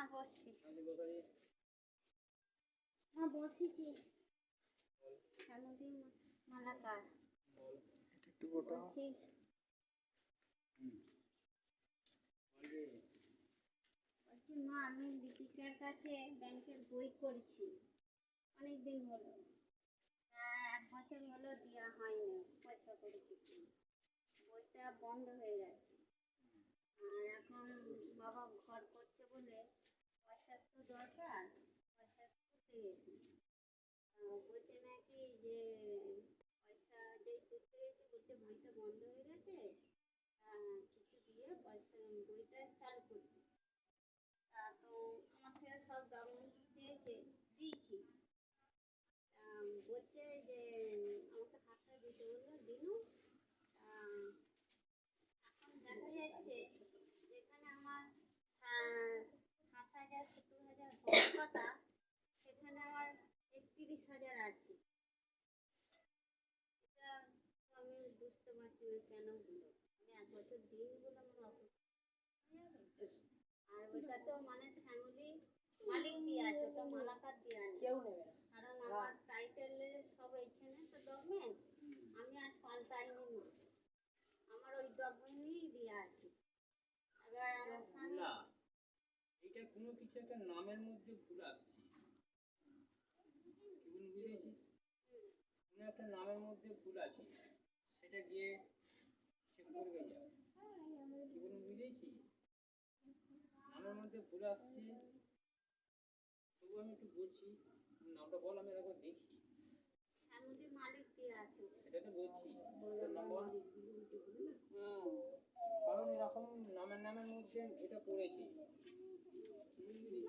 হ্যাঁ বসছি। হ্যাঁ বসেছি শ্যামলী মালাকার একটু গোটা বলছি, মা, আমি দীপিকার কাছে ব্যাংকের বই করছি অনেক দিন হলো। তা এক বছর হলো দেওয়া হয়নি, পয়সা করে কিছু। বইটা বন্ধ হয়ে গেছে। আর এখন বাবা ঘর করছে বলে পয়সার তো দরকার পয়সা গেছি বলছে নাকি যে পয়সা যেই গেছি বলছে বইটা বন্ধ হয়ে গেছে কিছু দিয়ে পয়সা বইটা চালু করতে তা তো সব চেয়েছে দিয়েছি বলছে যে, আমাকে হাতটা দিতে বলল, দিনু তা এখন দেখা যাচ্ছে যেখানে আমার আহ, ষাট হাজার সত্তর হাজার হওয়ার সেখানে আমার একত্রিশ হাজার আছে। এটা তো আমি বুঝতে পারছি না কেন হলো। আমি এক বছর দিইনি বলে আমার অত আর ওটা তো মানে শ্যামলি মালিক দিয়ে আছে ওটা মালাকার দেওয়া নেই। কেউ নেবে কারণ আমার টাইটেলের সব এইখানে তো ডকুমেন্ট আমি আর পাল্টাইনি না আমার ওই ডকুমেন্টই দেওয়া আছে। এবার আমার স্বামী কোনো কিছু একটা নামের মধ্যে ভুল আসছে। বুঝেছিস? কোনো একটা নামের মধ্যে ভুল আছে সেটা গিয়ে চেক করে যাবে। কি বলুন বুঝেছিস? নামের মধ্যে ভুল আসছে তবু আমি একটু বলছি নামটা বল আমি একবার দেখি। সেটা তো বলছি বল। কারণ এরকম নামের নামের মধ্যে এটা পড়েছে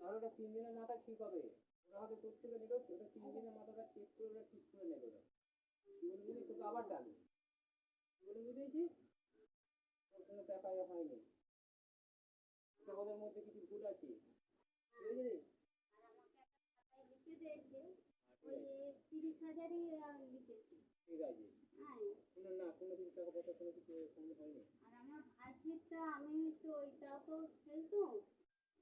তাহলে ওটা তিন দিনের মাথায় ঠিক হবে। ওরা হয়তো তোর থেকে ওটা তিন দিনের মাথাটা চেক করে ওরা ঠিক করে নেবে কি বলে বুঝলি তোকে আবার ডাকবে। বলে বুঝেছিস তোর কোনো টাকা হয়নি। ওদের মধ্যে কিছু ভুল আছে। বুঝলি ঠিক আছে। হ্যাঁ। না কোনো কিছু টাকা পয়সা কোনো কিছু হয়নি। আর আমার আমি তো ওইটাও তো খেলতো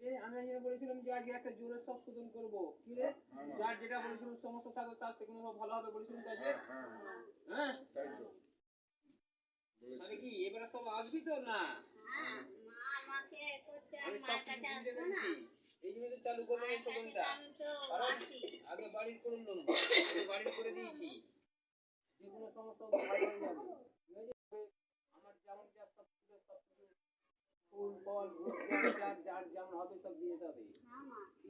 কিরে আমি একজন বলেছিলাম যে আজকে একটা জোরের সব শোধন করব। কিরে যার যেটা বলেছিলাম সমস্যা থাকবে তার সেগুলো সব ভালো হবে বলেছিলাম তো আজকে হ্যাঁ তাহলে কি এবারে সব আসবি তো না? হ্যাঁ এই জন্য তো চালু করলাম এই শোধনটা। আগে বাড়ির করে নেব বাড়ির করে দিয়েছি যে কোনো সমস্যা ভালো হয়ে যাবে ঠিক আছে? আমার যেমন যা সব কিছু সব কিছু ফুল যার যেমন হবে সব দিয়ে হ্যাঁ মা কি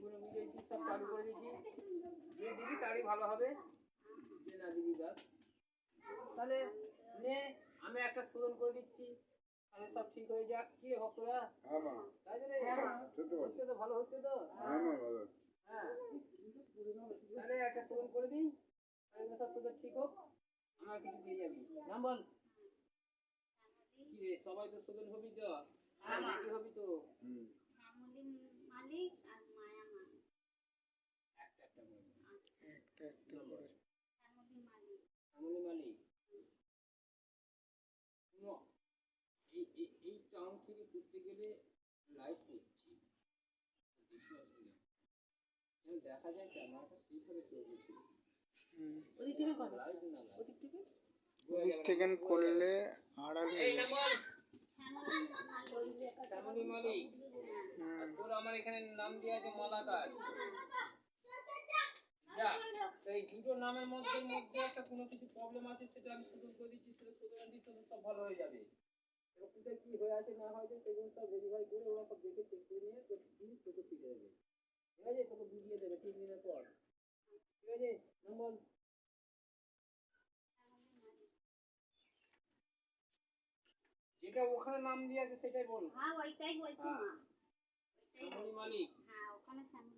সব চালু করে দিয়েছি যে দিবি তারই ভালো হবে যে না দিবি ব্যাস তাহলে নে আমি একটা শোধন করে দিচ্ছি তাহলে সব ঠিক হয়ে যাক। কি রে ভক্তরা? তাই রে? হচ্ছে তো। ভালো হচ্ছে তো? হ্যাঁ তাহলে একটা শোধন করে দিই তাহলে সব তোদের ঠিক হোক আমার কিছু দিয়ে যাবি। নাম বল। কি রে সবাই তো শোধন হবি তো? এই টাউন থেকে করতে গেলে লাইট করছি। দেখা যায় ওদিক থেকে করলে আড়াল এই নাম বল শ্যামলী মালিক শ্যামলী মালিক আর তোর আমার এখানে নাম দেওয়া আছে মালাকার। এই দুটো নামের মধ্যে মধ্যে একটা কোনো কিছু প্রবলেম আছে সেটা আমি শুধু করে দিচ্ছি সেটা শোধরান দিচ্ছি সব ভালো হয়ে যাবে। এবার কোথায় কি হয়ে আছে না হয়েছে সেগুলো সব ভেরিফাই করে ওরা সব দেখে চেক করে নিয়ে জিনিস তোকে ফিরে দেবে। ঠিক আছে? তোকে বুঝিয়ে দেবে তিন দিনের পর। ঠিক আছে? নম্বর যেটা ওখানে নাম দিয়ে আছে সেটাই বল। হ্যাঁ ওইটাই বলছি হ্যাঁ। মা ওইটাই শ্যামলী বলছি। মালিক হ্যাঁ ওখানে শ্যামলী